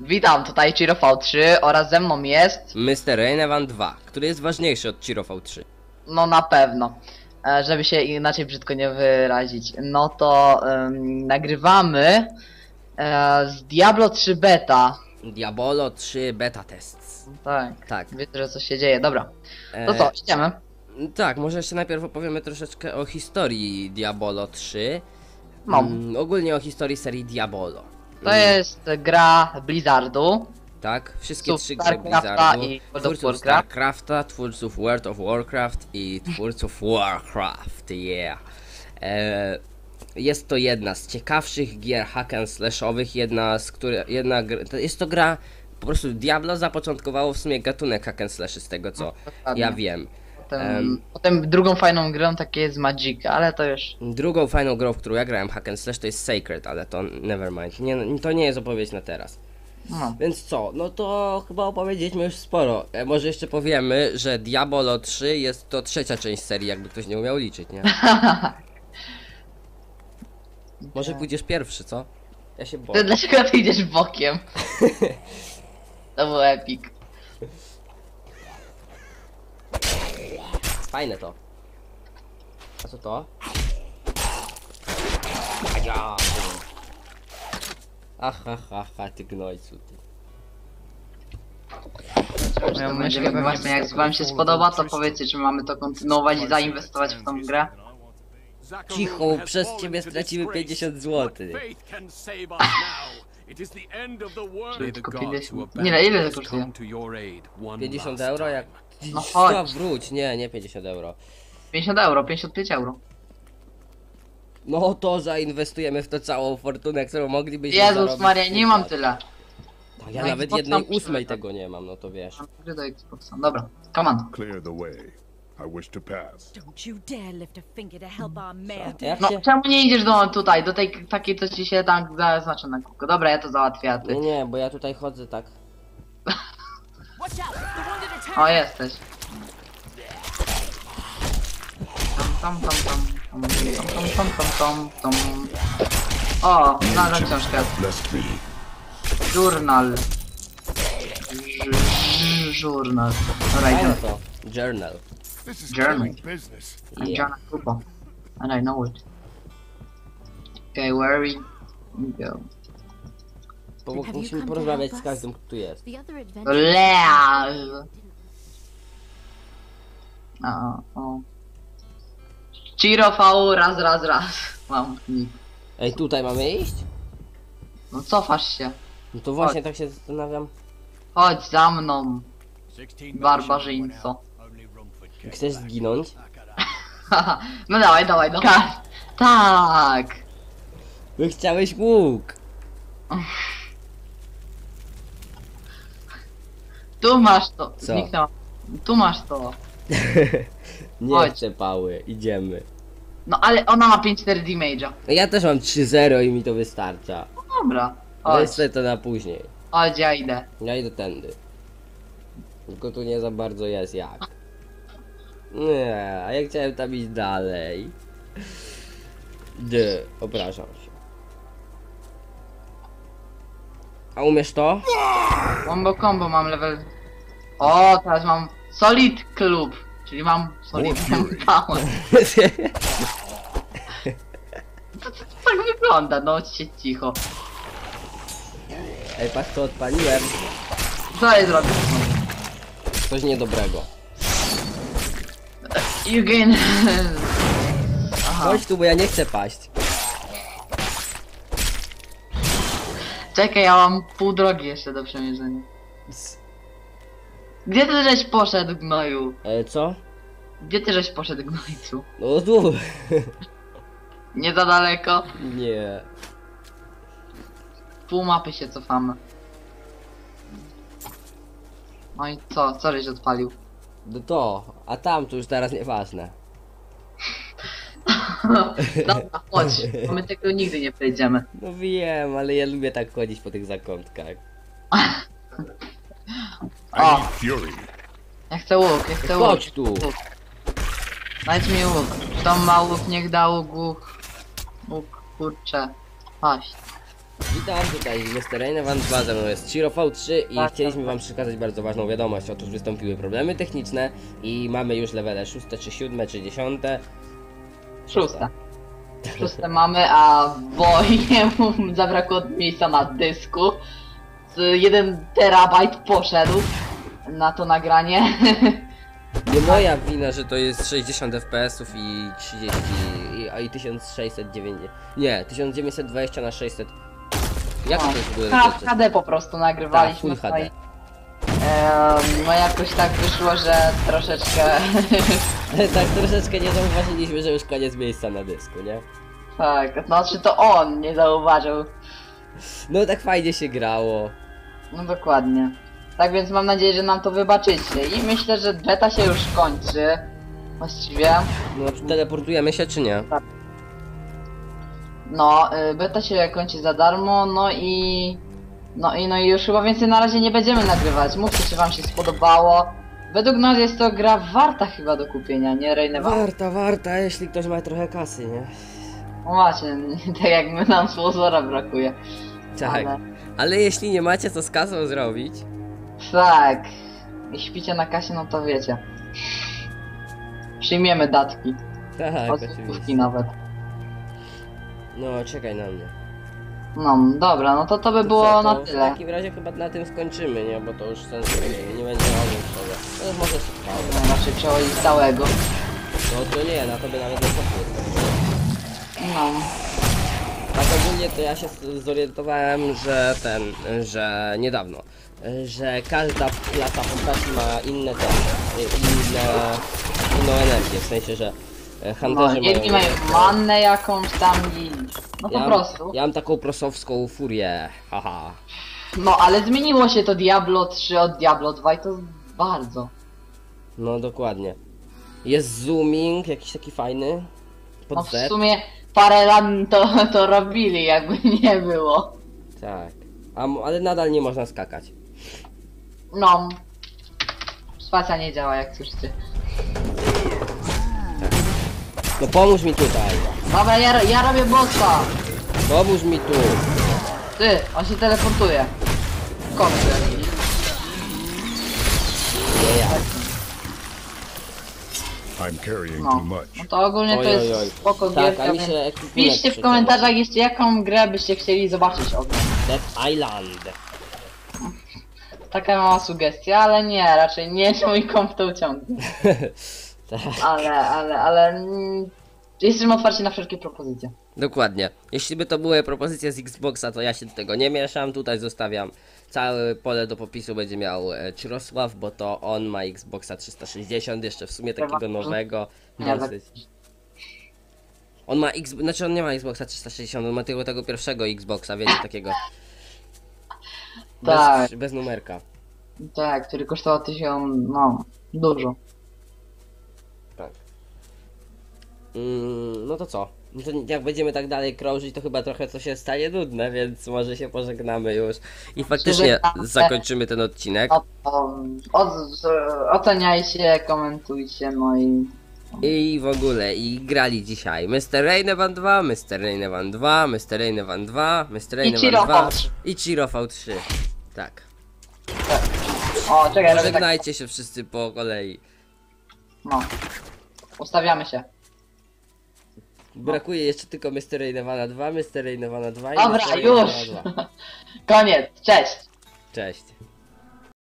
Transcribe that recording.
Witam, tutaj Chiro V3 oraz ze mną jest, Mr. Rainevan 2, który jest ważniejszy od Chiro V3. no na pewno, e, żeby się inaczej brzydko nie wyrazić, no to nagrywamy e, z Diablo 3 beta. Diabolo 3 beta tests. Tak, Tak. wiecie, że coś się dzieje, dobra. E, To co, idziemy? Tak, może jeszcze najpierw opowiemy troszeczkę o historii Diabolo 3. No. Mm, ogólnie o historii serii Diabolo. To jest gra Blizzardu. Tak, wszystkie twórców trzy gry StarCrafta Blizzardu. i World of Twórców Warcraft. StarCrafta, twórców World of Warcraft i twórców Warcraft, yeah. E, jest to jedna z ciekawszych gier hack and slashowych, jedna z których, jedna gr- to jest to gra, po prostu Diablo zapoczątkowało w sumie gatunek hack and slashy z tego co Dokładnie. ja wiem. Potem, em. potem drugą fajną grą takie jest Magic, ale to już... Drugą fajną grą, w którą ja grałem hack and slash to jest Sacred, ale to nevermind, nie, to nie jest opowieść na teraz. No. Więc co, no to chyba opowiedzieliśmy już sporo. E, może jeszcze powiemy, że Diabolo 3 jest to trzecia część serii, jakby ktoś nie umiał liczyć, nie? Może pójdziesz pierwszy, co? Ja się boję. dlaczego ty idziesz bokiem? To był epic. Fajne to. A co to? Ja. Ach, ach, ach, ach, ty gnojcu, ty. Moją myszkę właśnie, jak wam się spodoba, to powiedzcie, czy mamy to kontynuować i zainwestować w tą grę. Cicho, przez ciebie stracimy 50 zł. Tylko 50. Nie, no, ile to kosztuje? 50 euro jak... No Co, chodź. wróć, nie, nie 50 euro. 50 euro, 55 euro. No to zainwestujemy w to całą fortunę, którą moglibyśmy Jezus zarobić Maria, nie mam tyle. Tak, ja Na nawet Xboxa jednej muszę ósmej tego nie mam, no to wiesz. Mam gry do Xboxa. Dobra, command. Clear the way. I wish to pass. Don't you dare lift a finger to help our mayor. Jak No, się... czemu nie idziesz do tutaj, do tej takiej, co ci się tam zaznacza na kółko? Dobra, ja to załatwię, a ty. Nie, nie, bo ja tutaj chodzę tak. Watch out! The one at attack! O, jesteś. Tam, tam, tam, tam, tam, tam, tam, tam, tam, tam, tam. O, znalazłem książkę. Bless me. Żurnal. Ż- ż- Żurnal. Dobra, Fajne idziemy. to. Journal. This is German. business. I'm Yeah. John Kubo. And I know it. Okay, where we go? Bo Have you musimy come to porozmawiać help z us? każdym, kto tu jest. The other adventure. Leal. O, o. Chiro V raz, raz, raz. Mam nick. Ej, tutaj mamy iść? No cofasz się. No to właśnie tak się zastanawiam. Chodź za mną. Barbarzyńco. Chcesz zginąć? Haha, no dawaj, dawaj, no. Ka- tak. By chciałeś łuk. Tu masz to. Co? Tu masz to. Nie Chodź. chcę pały, idziemy. No ale ona ma 5-4 damage'a. No Ja też mam 3-0 i mi to wystarcza. Dobra. Ale Chodź, sobie to na później. chodź, ja idę. Ja idę tędy. Tylko tu nie za bardzo jest jak. Nie, a ja chciałem tam iść dalej. D, obrażam się. A umiesz to? Combo combo mam level. O, teraz mam Solid Club. Czyli mam Solid Power. To, to, to tak wygląda, no się cicho. Ej, patrz co odpaliłem. Co ja zrobię? Coś niedobrego. You gain... Aha. Chodź tu, bo ja nie chcę paść. Czekaj, ja mam pół drogi jeszcze do przemierzenia. Gdzie ty żeś poszedł, gnoju? E, co? Gdzie ty żeś poszedł, gnojcu? No tu. Nie za daleko? Nie. Pół mapy się cofamy. No i co? Co żeś odpalił? No to, a tam to już teraz nieważne. Dobra, chodź. bo My tego nigdy nie przejdziemy. No wiem, ale ja lubię tak chodzić po tych zakątkach. I O. need fury. Ja chcę łuk, ja chcę łuk. Chodź tu. Łuk. Dajcie mi łuk. Kto ma łuk, niech da łuk. Łuk, łuk kurczę. Paść. Witam, tutaj Mr. Rainovan 2, ze mną jest Chiro V3 i Tak, chcieliśmy tak, wam przekazać bardzo ważną wiadomość. Otóż wystąpiły problemy techniczne i mamy już levele 6, czy 7, czy 10. Szóste. Szóste mamy, a bo jemu zabrakło miejsca na dysku. Z 1 terabajt poszedł na to nagranie. Nie moja wina, że to jest 60 fps i 30 i, i 1690. Nie, 1920 na 600. Jak to jest? H- rzeczy? HD po prostu nagrywaliśmy. Tak, full no i, HD. em, no jakoś tak wyszło, że troszeczkę tak troszeczkę nie zauważyliśmy, że już koniec miejsca na dysku, nie? tak, znaczy to on nie zauważył. No tak fajnie się grało. No dokładnie. Tak więc mam nadzieję, że nam to wybaczycie. I myślę, że beta się już kończy. Właściwie. No teleportujemy się czy nie? No, y, beta się kończy za darmo, no i... No i no i już chyba więcej na razie nie będziemy nagrywać. Mówcie, czy wam się spodobało. Według nas jest to gra warta chyba do kupienia, nie Rejnewa? Warta, warta, jeśli ktoś ma trochę kasy, nie? No macie, tak jak my nam sponsora brakuje. Tak. Ale... Ale jeśli nie macie co z kasą zrobić, Tak. I śpicie na kasie, no to wiecie. Przyjmiemy datki. tak, Od oczywiście. nawet. No, czekaj na mnie. No, dobra, no to to by było co, na to W tyle. takim razie chyba na tym skończymy, nie? Bo to już sensu nie, nie będzie robił sobie. No może raczej przechodzić całego. No to nie, na to by nawet nie poszło. No. Tak ogólnie to ja się z- zorientowałem, że ten, że niedawno, że każda klasa postaci ma inne te, inne, inną energię, w sensie, że e, no jedni mają... mają mannę jakąś tam i... No po ja, prostu. Ja mam taką prosowską furię, haha. No ale zmieniło się to Diablo 3 od Diablo 2 i to bardzo. No dokładnie. Jest zooming, jakiś taki fajny, No pod w Z, sumie parę lat to, to robili, jakby nie było. tak. A, m- ale nadal nie można skakać. No. Spacja nie działa jak słyszycie. No pomóż mi tutaj, Dobra, ja, ja robię bossa. pomóż mi tu. Ty, on się teleportuje. Jakiś. Nie ja. I'm carrying No. too much. No to ogólnie to Oj, oj, jest spoko Tak, gierka, a mi więc ekwipunek Piszcie w komentarzach jeszcze jaką grę byście chcieli zobaczyć nas. Dead Island. Taka mała sugestia, ale nie, raczej nie mój komp to uciągnie. tak. Ale, ale, ale... mm, Jesteśmy otwarci na wszelkie propozycje. Dokładnie. Jeśli by to były propozycje z Xboxa, to ja się do tego nie mieszam. Tutaj zostawiam całe pole do popisu będzie miał e, Czirosław, bo to on ma Xboxa 360, jeszcze w sumie takiego nowego. Dosyć. On ma X, znaczy on nie ma Xboxa 360, on ma tylko tego pierwszego Xboxa, wiecie, takiego. Bez, Tak. bez numerka. Tak, który kosztował tysiąc, no, dużo. Mm, no to co? Jak będziemy tak dalej krążyć, to chyba trochę to się stanie nudne, więc może się pożegnamy już. I faktycznie Żegnamy. zakończymy ten odcinek. To od, z- oceniajcie, komentujcie, no i... I w ogóle, i grali dzisiaj Mr. Rainevan 2, Mr. Rainevan 2, Mr. Rainevan 2, Mr. Rainevan Chiro 2 V3. i Chiro V3. Tak. O, czekaj, robię tak, Pożegnajcie się wszyscy po kolei. no. Ustawiamy się. Brakuje jeszcze tylko Mr. Rainevana 2, Mr. Rainevana 2 i Dobra, Mr. już! Rainevana 2. Koniec, cześć! Cześć.